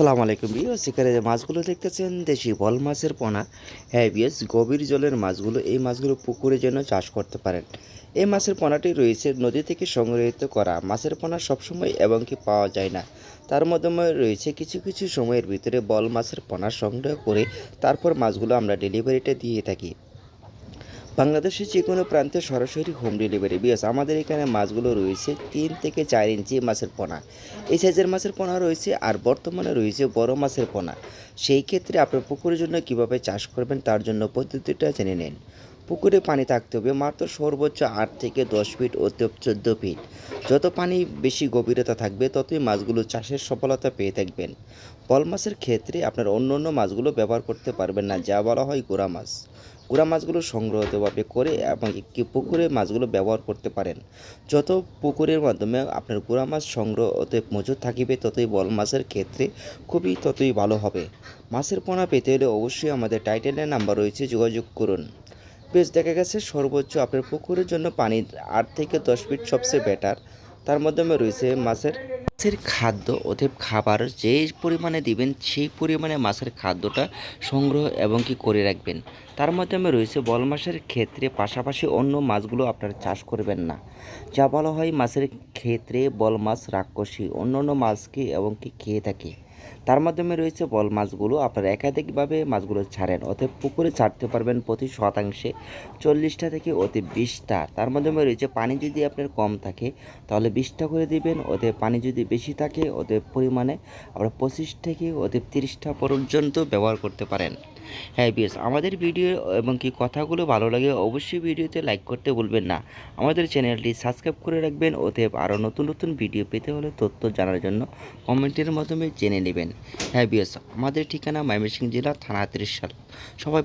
আসসালামু আলাইকুম বিও শিকারে যে মাছগুলো দেখতেছেন, দেশি বল মাছের পোনা। হ্যাঁ বিএস গভীর জলের মাছগুলো, এই মাছগুলো পুকুরে যেন চাষ করতে পারেন। এই মাছের পোনাটি রয়েছে নদী থেকে সংগ্রহিত করা। মাছের পোনা সবসময় এবং কি পাওয়া যায় না। তার মাধ্যমে রয়েছে কিছু কিছু সময়ের ভিতরে বল মাছের পোনা সংগ্রহ করে তারপর মাছগুলো আমরা ডেলিভারিটা দিয়ে থাকি। বাংলাদেশের যে কোনো প্রান্তে সরাসরি হোম ডেলিভারি বিয়াস আমাদের এখানে মাছগুলো রয়েছে তিন থেকে চার ইঞ্চি মাছের পোনা। এই সাইজের মাছের পোনা রয়েছে আর বর্তমানে রয়েছে বড় মাছের পোনা। সেই ক্ষেত্রে আপনার পুকুরের জন্য কীভাবে চাষ করবেন তার জন্য পদ্ধতিটা জেনে নিন। পুকুরে পানি থাকতে হবে, মাত্র সর্বোচ্চ আট থেকে দশ ফিট অতি চোদ্দ ফিট। যত পানি বেশি গভীরতা থাকবে, ততই মাছগুলো চাষের সফলতা পেয়ে থাকবেন। বল মাছের ক্ষেত্রে আপনার অন্য অন্য মাছগুলো ব্যবহার করতে পারবেন না, যা বলা হয় গোড়া মাছ। গুড়া মাছগুলো সংগ্রহভাবে করে এবং একটি পুকুরে মাছগুলো ব্যবহার করতে পারেন। যত পুকুরের মাধ্যমে আপনার গুড়া মাছ সংগ্রহ অতএব মজুদ থাকিবে, ততই বল মাছের ক্ষেত্রে খুবই ততই ভালো হবে। মাছের পোনা পেতে হলে অবশ্যই আমাদের টাইটেলের নাম্বার রয়েছে, যোগাযোগ করুন। বেশ দেখা গেছে সর্বোচ্চ আপনার পুকুরের জন্য পানি আট থেকে দশ ফিট সবচেয়ে বেটার তার মাধ্যমে রয়েছে মাছের মাছের খাদ্য, অতএব খাবার যে পরিমাণে দিবেন সেই পরিমাণে মাছের খাদ্যটা সংগ্রহ এবং কি করে রাখবেন। তার মাধ্যমে রয়েছে বল মাছের ক্ষেত্রে পাশাপাশি অন্য মাছগুলো আপনারা চাষ করবেন না। যা বলা হয় মাছের ক্ষেত্রে বল মাছ, রাক্ষসী অন্য অন্য মাছকে এবং কি খেয়ে থাকে। তার মাধ্যমে রয়েছে বল মাছগুলো। আপনারা একাধিকভাবে মাছগুলো ছাড়েন অর্থাৎ পুকুরে ছাড়তে পারবেন প্রতি শতাংশে চল্লিশটা থেকে অতি বিশটা। তার মাধ্যমে রয়েছে পানি যদি আপনার কম থাকে, তাহলে বিশটা করে দিবেন অতএ পানি যদি বেশি থাকে, অতএব পরিমাণে আপনার পঁচিশ থেকে অতএব তিরিশটা পর্যন্ত ব্যবহার করতে পারেন। হ্যাঁ বিএস আমাদের ভিডিও এবং কি কথাগুলো ভালো লাগে অবশ্যই ভিডিওতে লাইক করতে ভুলবেন না। আমাদের চ্যানেলটি সাবস্ক্রাইব করে রাখবেন, অতএব আরও নতুন নতুন ভিডিও পেতে হলে তথ্য জানার জন্য কমেন্টের মাধ্যমে জেনে নেবেন। হ্যাঁ বিএস আমাদের ঠিকানা ময়মনসিংহ জেলা, থানা ত্রিশাল সবাই